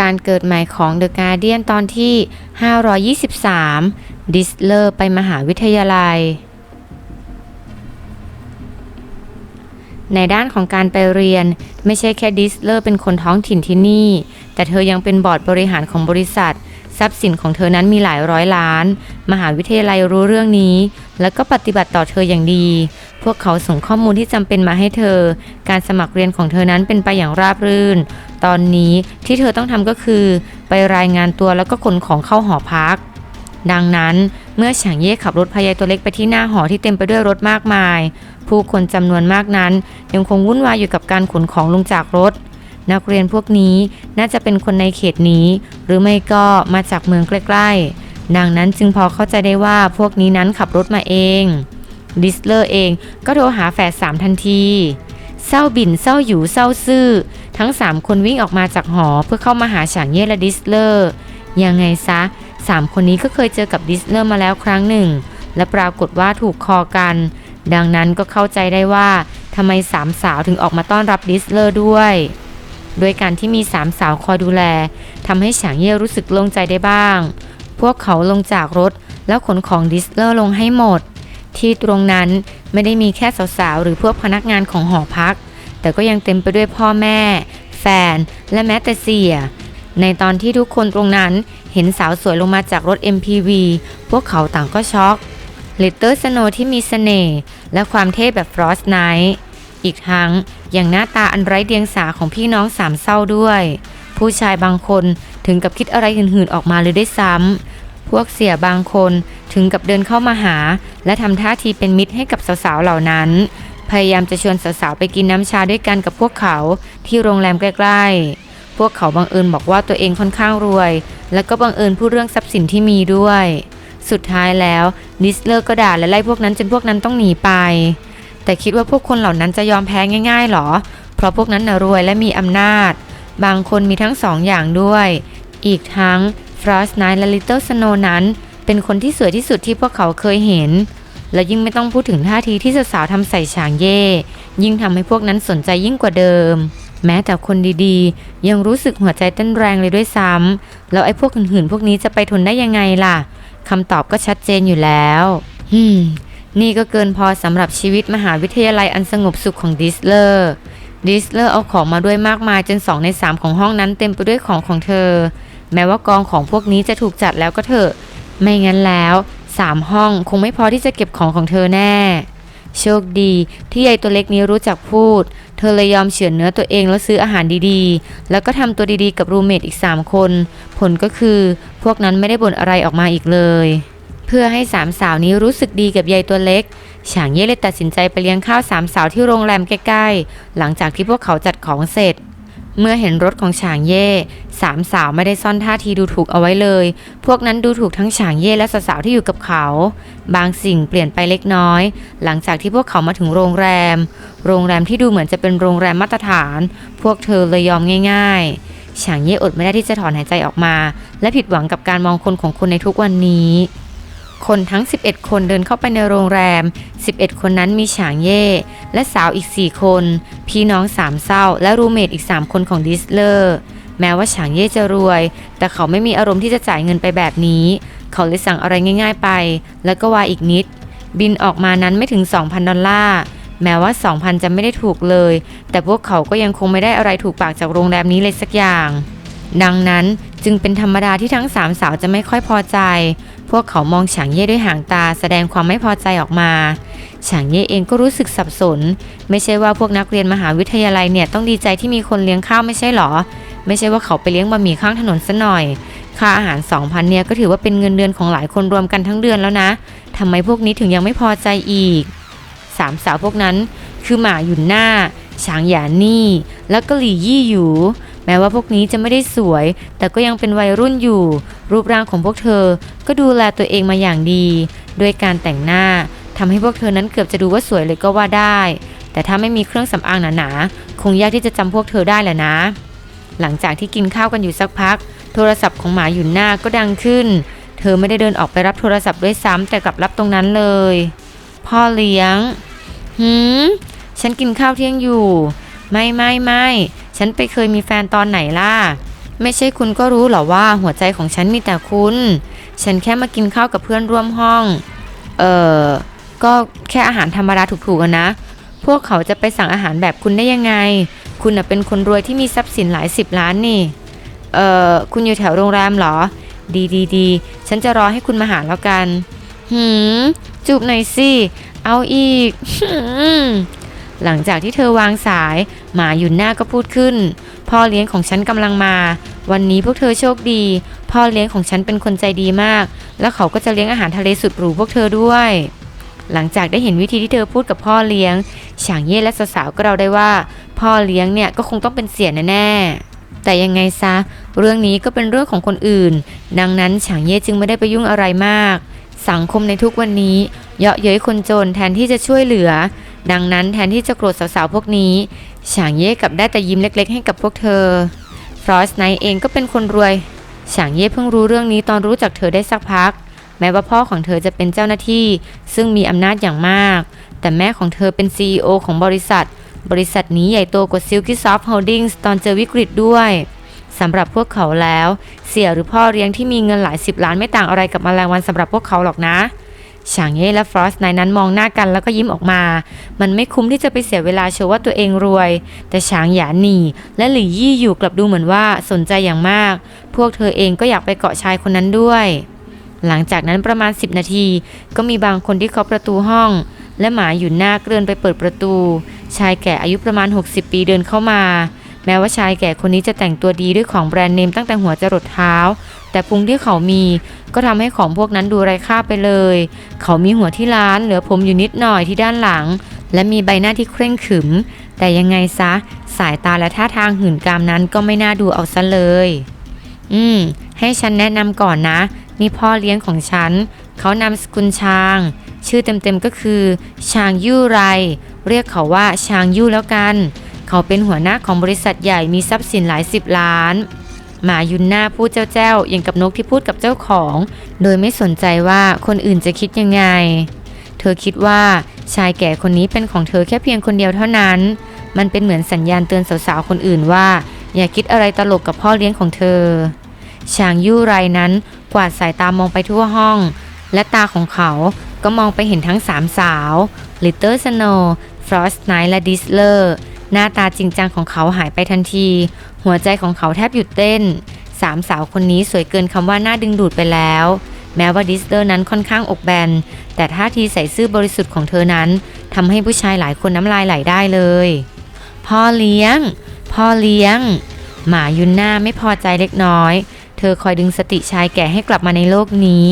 การเกิดใหม่ของ The Guardian ตอนที่ 523 ดิสเลอร์ไปมหาวิทยาลัย ในด้านของการไปเรียนไม่ใช่แค่ดิสเลอร์เป็นคนท้องถิ่นที่นี่ แต่เธอยังเป็นบอร์ดบริหารของบริษัท ทรัพย์สินของเธอนั้นมีหลายร้อยล้าน มหาวิทยาลัยรู้เรื่องนี้ แล้วก็ปฏิบัติต่อเธออย่างดี พวกเขาส่งข้อมูลที่จำเป็นมาให้เธอ การสมัครเรียนของเธอนั้นเป็นไปอย่างราบรื่น ตอนนี้ที่เธอต้องทำก็คือ ไปรายงานตัวแล้วก็ขนของเข้าหอพัก ดังนั้นเมื่อฉางเย่ขับรถพายายตัวเล็กไปที่หน้าหอที่เต็มไปด้วยรถมากมาย ผู้คนจำนวนมากนั้นยังคงวุ่นวายอยู่กับการขนของลงจากรถ นักเรียนพวกนี้น่าจะเป็นคนในเขตนี้ หรือไม่ก็มาจากเมืองใกล้ๆดังนั้นจึงพอเข้าใจได้ว่าพวกนี้นั้นขับรถมาเอง ดิสเลอร์เองก็โทรหาแฝดสามทันทีเศร้าบินเศร้าหยูเศร้าซื่อ ทั้งสามคนวิ่งออกมาจากหอเพื่อเข้ามาหาฉางเย่และดิสเลอร์ ยังไงซะสามคนนี้ก็เคยเจอกับดิสเลอร์มาแล้วครั้งหนึ่ง และปรากฏว่าถูกคอกัน ดังนั้นก็เข้าใจได้ว่าทำไมสามสาวถึงออกมาต้อนรับดิสเลอร์ด้วย โดยการที่มีสามสาวคอยดูแลทำให้ฉางเย่รู้สึกโล่งใจได้บ้าง พวกเขาลงจากรถแล้วขนของดิสเลอร์ลงให้หมด ที่ตรงนั้นไม่ได้มีแค่สาวๆ หรือพวกพนักงานของหอพัก แต่ก็ยังเต็มไปด้วยพ่อแม่ แฟน และแม้แต่เสีย ในตอนที่ทุกคนตรงนั้นเห็นสาวสวยลงมาจากรถ MPV พวกเขาต่างก็ช็อกลิตเตอร์สโนที่มีเสน่ห์และความเท่แบบฟรอสไนท์อีกทั้งอย่างหน้าตาอันไร้เดียงสาของพี่น้องสามเศร้าด้วย ผู้ชายบางคนถึงกับคิดอะไรหื่นๆออกมาเลยได้วยซ้ำพวกเสียบางคนถึงกับเดินเข้ามาหา และทำท่าทีเป็นมิตรให้กับสาวๆเหล่านั้น พยายามจะชวนสาวๆไปกินน้ำชาด้วยกันกับพวกเขาที่โรงแรมใกล้ๆ พวกเขาบังเอิญบอกว่าตัวเองค่อนข้างรวย แล้วก็บังเอิญพูดเรื่องทรัพย์สินที่มีด้วย สุดท้ายแล้วดิสเลอร์ก็ด่าและไล่พวกนั้นจนพวกนั้นต้องหนีไป แต่คิดว่าพวกคนเหล่านั้นจะยอมแพ้ง่ายๆหรอ เพราะพวกนั้นน่ะรวยและมีอำนาจ บางคนมีทั้งสองอย่างด้วย อีกทั้งฟรอสไนท์และลิตเติ้ลสโนนั้น เป็นคนที่สวยที่สุดที่พวกเขาเคยเห็น และยิ่งไม่ต้องพูดถึงท่าทีที่สาวๆทำใส่ฉางเย่ ยิ่งทำให้พวกนั้นสนใจยิ่งกว่าเดิม แม้แต่คนดีๆ ยังรู้สึกหัวใจเต้นแรงเลยด้วยซ้ำแล้วไอ้พวกหื่นๆพวกนี้จะไปทนได้ยังไงล่ะคำตอบก็ชัดเจนอยู่แล้วฮึมนี่ก็เกินพอสำหรับชีวิตมหาวิทยาลัยอันสงบสุขของดิสเลอร์ ดิสเลอร์เอาของมาด้วยมากมายจนสองในสามของห้องนั้นเต็มไปด้วยของของเธอ แม้ว่ากองของพวกนี้จะถูกจัดแล้วก็เถอะ ไม่งั้นแล้วสามห้องคงไม่พอที่จะเก็บของของเธอแน่ โชคดีที่ยายตัวเล็กนี้รู้จักพูด เธอเลยยอมเฉือนเนื้อตัวเองแล้วซื้ออาหารดีๆ แล้วก็ทำตัวดีๆกับรูเมทอีก 3 คน ผลก็คือพวกนั้นไม่ได้บ่นอะไรออกมาอีกเลย เพื่อให้สามสาวนี้รู้สึกดีกับยายตัวเล็กฉางเย่เลยตัดสินใจไปเลี้ยงข้าวสามสาวที่โรงแรมใกล้ๆ หลังจากที่พวกเขาจัดของเสร็จ เมื่อเห็นรถของฉางเย่สามสาวไม่ได้ซ่อนท่าทีดูถูกเอาไว้เลย พวกนั้นดูถูกทั้งฉางเย่และสาวๆที่อยู่กับเขา บางสิ่งเปลี่ยนไปเล็กน้อย หลังจากที่พวกเขามาถึงโรงแรม โรงแรมที่ดูเหมือนจะเป็นโรงแรมมาตรฐาน พวกเธอเลยยอมง่าย ๆ ฉางเย่อดไม่ได้ที่จะถอนหายใจออกมา และผิดหวังกับการมองคนของคุณในทุกวันนี้ คนทั้ง 11 คนเดินเข้าไปในโรงแรม 11 คนนั้นมีฉางเย่และสาวอีก 4 คน พี่น้องสามเศร้าและรูเมทอีก 3 คนของดิสเลอร์ แม้ว่าฉางเย่จะรวย แต่เขาไม่มีอารมณ์ที่จะจ่ายเงินไปแบบนี้ เขาเลยสั่งอะไรง่ายๆไป แล้วก็วาอีกนิด บินออกมานั้นไม่ถึง 2,000 ดอลลาร์แม้ว่า 2,000 จะไม่ได้ถูกเลย แต่พวกเขาก็ยังคงไม่ได้อะไรถูกปากจากโรงแรมนี้เลยสักอย่าง ดังนั้นจึงเป็นธรรมดาที่ทั้งสามสาวจะไม่ค่อยพอใจ พวกเขามองฉางเย่ด้วยหางตาแสดงความไม่พอใจออกมา ฉางเย่เองก็รู้สึกสับสน ไม่ใช่ว่าพวกนักเรียนมหาวิทยาลัยเนี่ยต้องดีใจที่มีคนเลี้ยงข้าวไม่ใช่หรอ ไม่ใช่ว่าเขาไปเลี้ยงบะหมี่ข้างถนนซะหน่อย ค่าอาหาร 2,000เนี่ยก็ถือว่าเป็นเงินเดือนของหลายคนรวมกันทั้งเดือนแล้วนะทำไมพวกนี้ถึงยังไม่พอใจอีกสามสาวพวกนั้น คือหมาหยุนหน้าฉางหยานี่ แล้วก็หลี่ยี่หยูแม้ว่าพวกนี้จะไม่ได้สวย แต่ก็ยังเป็นวัยรุ่นอยู่ รูปร่างของพวกเธอ ก็ดูแลตัวเองมาอย่างดี ด้วยการแต่งหน้า ทำให้พวกเธอนั้นเกือบจะดูว่าสวยเลยก็ว่าได้ แต่ถ้าไม่มีเครื่องสำอางหนาๆ คงยากที่จะจำพวกเธอได้แหละนะ หลังจากที่กินข้าวกันอยู่สักพัก โทรศัพท์ของหมาหยุนหน้าก็ดังขึ้น เธอไม่ได้เดินออกไปรับโทรศัพท์ด้วยซ้ำแต่กลับรับตรงนั้นเลย พ่อเลี้ยง หืม ฉันกินข้าวเที่ยงอยู่ ไม่ไม่ไม่ฉันไปเคยมีแฟนตอนไหนล่ะ ไม่ใช่คุณก็รู้หรอว่าหัวใจของฉันมีแต่คุณ ฉันแค่มากินข้าวกับเพื่อนร่วมห้อง เออ ก็แค่อาหารธรรมดาถูกๆอะนนะ พวกเขาจะไปสั่งอาหารแบบคุณได้ยังไง คุณเป็นคนรวยที่มีทรัพย์สินหลายสิบล้านนี่ เออคุณอยู่แถวโรงแรมเหรอ ดีดีดีฉันจะรอให้คุณมาหาแล้วกัน หืม จูบหน่อยสิ เอาอีก หลังจากที่เธอวางสาย หมาหยุนหน้าก็พูดขึ้น พ่อเลี้ยงของฉันกำลังมา วันนี้พวกเธอโชคดี พ่อเลี้ยงของฉันเป็นคนใจดีมาก แล้วเขาก็จะเลี้ยงอาหารทะเลสุดหรูพวกเธอด้วย หลังจากได้เห็นวิธีที่เธอพูดกับพ่อเลี้ยงฉางเย่และสาวๆก็เราได้ว่า พ่อเลี้ยงเนี่ยก็คงต้องเป็นเสียแน่ๆแต่ยังไงซะ เรื่องนี้ก็เป็นเรื่องของคนอื่น ดังนั้นฉางเย่จึงไม่ได้ไปยุ่งอะไรมาก สังคมในทุกวันนี้ เยาะเย้ยคนจนแทนที่จะช่วยเหลือ ดังนั้นแทนที่จะโกรธสาวๆพวกนี้ฉางเย่กลับได้แต่ยิ้มเล็ก ๆ ให้กับพวกเธอฟรอสไนเองก็เป็นคนรวยฉางเย่เพิ่งรู้เรื่องนี้ตอนรู้จักเธอได้สักพัก แม้ว่าพ่อของเธอจะเป็นเจ้าหน้าที่ ซึ่งมีอำนาจอย่างมาก แต่แม่ของเธอเป็น CEO ของบริษัท บริษัทนี้ใหญ่โตกว่า Silky Soft Holdings ตอนเจอวิกฤตด้วยสำหรับพวกเขาแล้ว เสี่ยหรือพ่อเลี้ยงที่มีเงินหลายสิบล้านไม่ต่างอะไรกับแมลงวันสำหรับพวกเขาหรอกนะฉางเย่และฟรอสในนั้นมองหน้ากันแล้วก็ยิ้มออกมา มันไม่คุ้มที่จะไปเสียเวลาโชว์ว่าตัวเองรวย แต่ฉางหยาหนีและหลี่ยี่อยู่กลับดูเหมือนว่าสนใจอย่างมาก พวกเธอเองก็อยากไปเกาะชายคนนั้นด้วย หลังจากนั้นประมาณ 10 นาที ก็มีบางคนที่เคาะประตูห้อง และหมาอยู่หน้าเกลื่อนไปเปิดประตู ชายแก่อายุประมาณ 60 ปีเดินเข้ามา แม้ว่าชายแก่คนนี้จะแต่งตัวดีด้วยของแบรนด์เนมตั้งแต่หัวจรดเท้า แต่พุงที่เขามีก็ทำให้ของพวกนั้นดูไร้ค่าไปเลย เขามีหัวที่ล้านเหลือผมอยู่นิดหน่อยที่ด้านหลัง และมีใบหน้าที่เคร่งขรึม แต่ยังไงซะ สายตาและท่าทางหื่นกามนั้นก็ไม่น่าดูเอาซะเลย อืม ให้ฉันแนะนำก่อนนะ นี่พ่อเลี้ยงของฉัน เขานามสกุลชาง ชื่อเต็มๆก็คือ ชางยู่ไร เรียกเขาว่าชางยู่แล้วกัน เขาเป็นหัวหน้าของบริษัทใหญ่มีทรัพย์สินหลายสิบล้าน หมายุนหน้าพูดเจ้าเจ้าอย่างกับนกที่พูดกับเจ้าของ โดยไม่สนใจว่าคนอื่นจะคิดยังไง เธอคิดว่าชายแก่คนนี้เป็นของเธอแค่เพียงคนเดียวเท่านั้น มันเป็นเหมือนสัญญาณเตือนสาวๆคนอื่นว่า อย่าคิดอะไรตลกกับพ่อเลี้ยงของเธอ ชางยู่ไรนั้น กวาดสายตามองไปทั่วห้อง และตาของเขาก็มองไปเห็นทั้งสามสาวลิตเติ้ลสโนว์ฟรอสไนท์และดิสเลอร์หน้าตาจริงจังของเขาหายไปทันที หัวใจของเขาแทบหยุดเต้นสามสาวคนนี้สวยเกินคำว่าน่าดึงดูดไปแล้ว แม้ว่าดิสเลอร์นั้นค่อนข้างอกแบน แต่ท่าทีใส่ซื่อบริสุทธิ์ของเธอนั้นทำให้ผู้ชายหลายคนน้ำลายไหลได้เลย พ่อเลี้ยง พ่อเลี้ยง หมายุนหน้าไม่พอใจเล็กน้อย ธอคอยดึงสติชายแก่ให้กลับมาในโลกนี้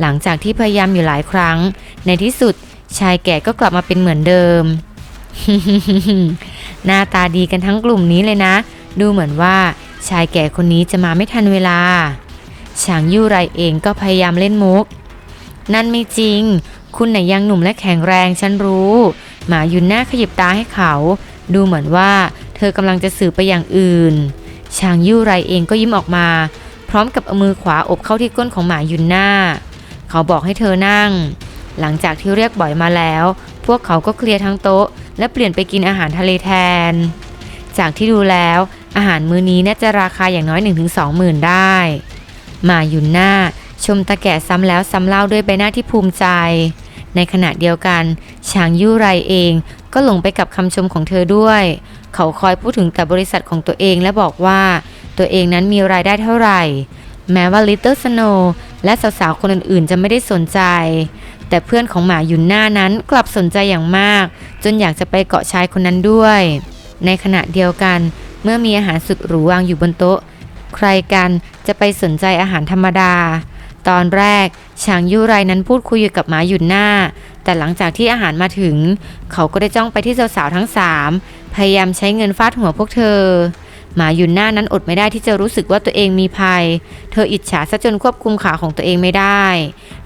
หลังจากที่พยายามอยู่หลายครั้ง ในที่สุดชายแก่ก็กลับมาเป็นเหมือนเดิม หน้าตาดีกันทั้งกลุ่มนี้เลยนะ ดูเหมือนว่าชายแก่คนนี้จะมาไม่ทันเวลา ฉางยู่ไรเองก็พยายามเล่นมุก นั่นไม่จริง คุณน่ะยังหนุ่มและแข็งแรงฉันรู้ หมายุนหน้าขยิบตาให้เขา ดูเหมือนว่า เธอกำลังจะสื่อไปอย่างอื่น ชางยู่ไรเองก็ยิ้มออกมา พร้อมกับเอามือขวาอบเข้าที่ก้นของหมายุนหน้า เขาบอกให้เธอนั่ง หลังจากที่เรียกบ่อยมาแล้ว พวกเขาก็เคลียร์ทั้งโต๊ะ และเปลี่ยนไปกินอาหารทะเลแทน จากที่ดูแล้วอาหารมื้อนี้น่าจะราคาอย่างน้อย 1-2หมื่นได้ หมายุนหน้าชมตาแก่ซ้ำแล้วซ้ำเล่าด้วยใบหน้าที่ภูมิใจ ในขณะเดียวกันชางยู่ไรเองก็หลงไปกับคำชมของเธอด้วย เขาคอยพูดถึงแต่บริษัทของตัวเองและบอกว่า ตัวเองนั้นมีรายได้เท่าไหร่ แม้ว่าลิตเติ้ลสโนและสาวๆคนอื่นๆ จะไม่ได้สนใจ แต่เพื่อนของหมายุนหน้านั้นกลับสนใจอย่างมาก จนอยากจะไปเกาะชายคนนั้นด้วย ในขณะเดียวกัน เมื่อมีอาหารสุดหรูวางอยู่บนโต๊ะ ใครกันจะไปสนใจอาหารธรรมดา ตอนแรกชางยู่ไรนั้นพูดคุยอยู่กับหมาหยุนหน้า แต่หลังจากที่อาหารมาถึง เขาก็ได้จ้องไปที่สาวๆทั้งสามพยายามใช้เงินฟาดหัวพวกเธอ หมายุนหน้านั้นอดไม่ได้ที่จะรู้สึกว่าตัวเองมีภัย เธออิจฉาซะจนควบคุมขาของตัวเองไม่ได้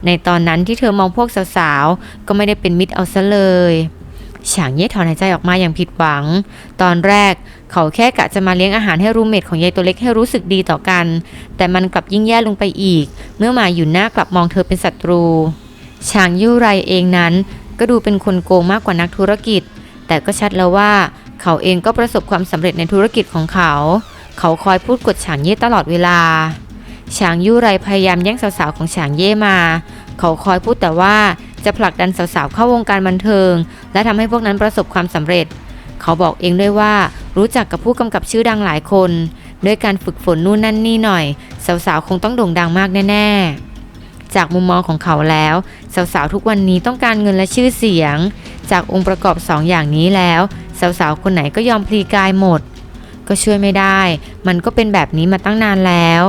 ในตอนนั้นที่เธอมองพวกสาวๆ ก็ไม่ได้เป็นมิตรเอาซะเลยฉางเย่ถอนหายใจออกมาอย่างผิดหวัง ตอนแรกเขาแค่กะจะมาเลี้ยงอาหารให้รูมเมทของยายตัวเล็กให้รู้สึกดีต่อกัน แต่มันกลับยิ่งแย่ลงไปอีก เมื่อหมาอยู่หน้ากลับมองเธอเป็นศัตรูชางยู่ไรเองนั้น ก็ดูเป็นคนโกงมากกว่านักธุรกิจ แต่ก็ชัดแล้วว่า เขาเองก็ประสบความสำเร็จในธุรกิจของเขา เขาคอยพูดกดฉางเย่ตลอดเวลา ฉางยู่ไรพยายามแย่งสาวๆของฉางเย่มา เขาคอยพูดแต่ว่าจะผลักดันสาวๆเข้าวงการบันเทิง และทำให้พวกนั้นประสบความสำเร็จ เขาบอกเองด้วยว่ารู้จักกับผู้กำกับชื่อดังหลายคนด้วยการฝึกฝนนู่นนั่นนี่หน่อย สาวๆคงต้องโด่งดังมากแน่ ๆ จากมุมมองของเขาแล้ว สาวๆทุกวันนี้ต้องการเงินและชื่อเสียง จากองค์ประกอบสองอย่างนี้แล้ว สาวๆ คนไหนก็ยอมพลีกายหมด ก็ช่วยไม่ได้ มันก็เป็นแบบนี้มาตั้งนานแล้ว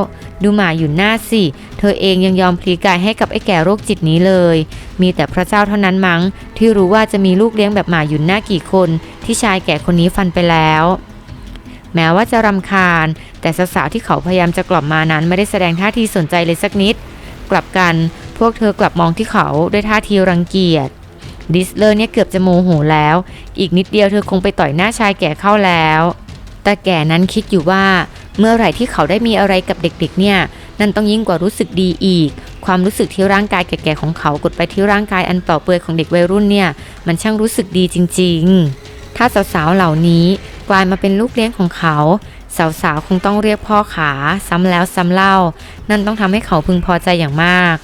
ดูหมาอยู่หน้าสิ เธอเองยังยอมพลีกายให้กับไอ้แก่โรคจิตนี้เลย มีแต่พระเจ้าเท่านั้นมั้ง ที่รู้ว่าจะมีลูกเลี้ยงแบบหมาหยุนหน้ากี่คน ที่ชายแก่คนนี้ฟันไปแล้วแม้ว่าจะรำคาญ แต่สาวๆที่เขาพยายามจะกล่อมมานั้นไม่ได้แสดงท่าทีสนใจเลยสักนิด กลับกันพวกเธอกลับมองที่เขาด้วยท่าทีรังเกียจ ดิสเลอร์เนี่ยเกือบจะโมโหแล้ว อีกนิดเดียวเธอคงไปต่อยหน้าชายแก่เข้าแล้ว แต่แก่นั้นคิดอยู่ว่า เมื่อไหร่ที่เขาได้มีอะไรกับเด็กๆ เนี่ย นั่นต้องยิ่งกว่ารู้สึกดีอีก ความรู้สึกที่ร่างกายแก่ๆของเขากดไปที่ร่างกายอันเปล่าเปลือยของเด็กวัยรุ่นเนี่ย มันช่างรู้สึกดีจริง ๆ ถ้าสาวๆ เหล่านี้กลายมาเป็นลูกเลี้ยงของเขา สาวๆ คงต้องเรียกพ่อขาซ้ำแล้วซ้ำเล่า นั่นต้องทำให้เขาพึงพอใจอย่างมาก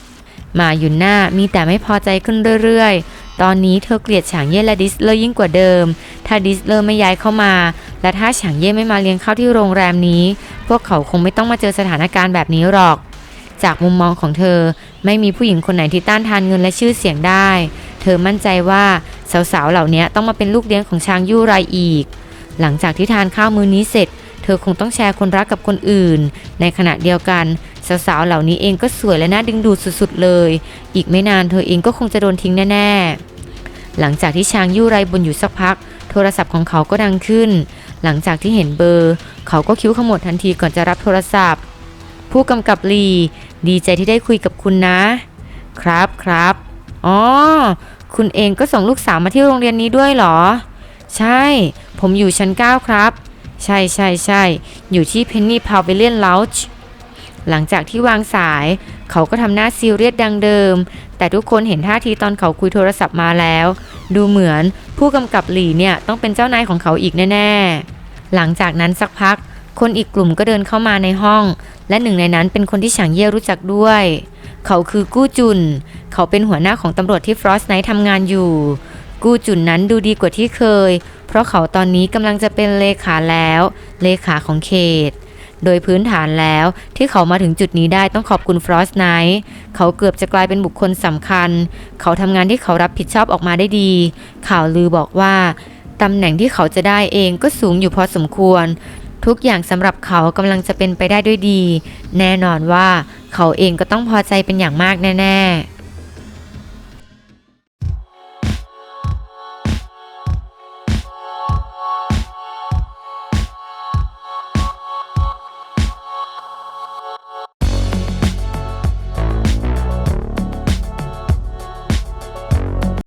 มาหยุนหน้ามีแต่ไม่พอใจขึ้นเรื่อยๆ ตอนนี้เธอเกลียดฉางเย่และดิสเลอร์ยิ่งกว่าเดิม ถ้าดิสเลอร์ไม่ย้ายเข้ามา และถ้าฉางเย่ไม่มาเลี้ยงข้าวที่โรงแรมนี้ พวกเขาคงไม่ต้องมาเจอสถานการณ์แบบนี้หรอก จากมุมมองของเธอ ไม่มีผู้หญิงคนไหนที่ต้านทานเงินและชื่อเสียงได้ เธอมั่นใจว่าสาวๆเหล่านี้ต้องมาเป็นลูกเลี้ยงของช้างยู่ไรอีก หลังจากที่ทานข้าวมื้อนี้เสร็จ เธอคงต้องแชร์คนรักกับคนอื่น ในขณะเดียวกันสาวๆเหล่านี้เองก็สวยและน่าดึงดูดสุดๆเลย อีกไม่นานเธอเองก็คงจะโดนทิ้งแน่ๆ หลังจากที่ช้างยู่ไรบนอยู่สักพัก โทรศัพท์ของเขาก็ดังขึ้น หลังจากที่เห็นเบอร์ เขาก็คิ้วขมวดทันทีก่อนจะรับโทรศัพท์ ผู้กำกับลีดีใจที่ได้คุยกับคุณนะ ครับครับอ๋อคุณเองก็ส่งลูกสาวมาที่โรงเรียนนี้ด้วยเหรอ ใช่ ผมอยู่ชั้น 9 ครับ ใช่ใช่ใช่อยู่ที่เพนนีพาวเวเลียนล u จ์หลังจากที่วางสายเขาก็ทำหน้าซีเรียสดังเดิม แต่ทุกคนเห็นท่าทีตอนเขาคุยโทรศัพท์มาแล้ว ดูเหมือนผู้กำกับหลีเนี่ยต้องเป็นเจ้านายของเขาอีกแน่ๆ หลังจากนั้นสักพัก คนอีกกลุ่มก็เดินเข้ามาในห้อง และหนึ่งในนั้นเป็นคนที่ฉางเย่รู้จักด้วย เขาคือกู้จุน เขาเป็นหัวหน้าของตำรวจที่ฟรอสไนท์ทำงานอยู่ กู้จุนนั้นดูดีกว่าที่เคย เพราะเขาตอนนี้กำลังจะเป็นเลขาแล้ว เลขาของเขต โดยพื้นฐานแล้วที่เขามาถึงจุดนี้ได้ต้องขอบคุณฟรอสไนท์เขาเกือบจะกลายเป็นบุคคลสำคัญ เขาทำงานที่เขารับผิดชอบออกมาได้ดี ข่าวลือบอกว่าตำแหน่งที่เขาจะได้เองก็สูงอยู่พอสมควร ทุกอย่างสำหรับเขากำลังจะเป็นไปได้ด้วยดี แน่นอนว่าเขาเองก็ต้องพอใจเป็นอย่างมากแน่ ๆ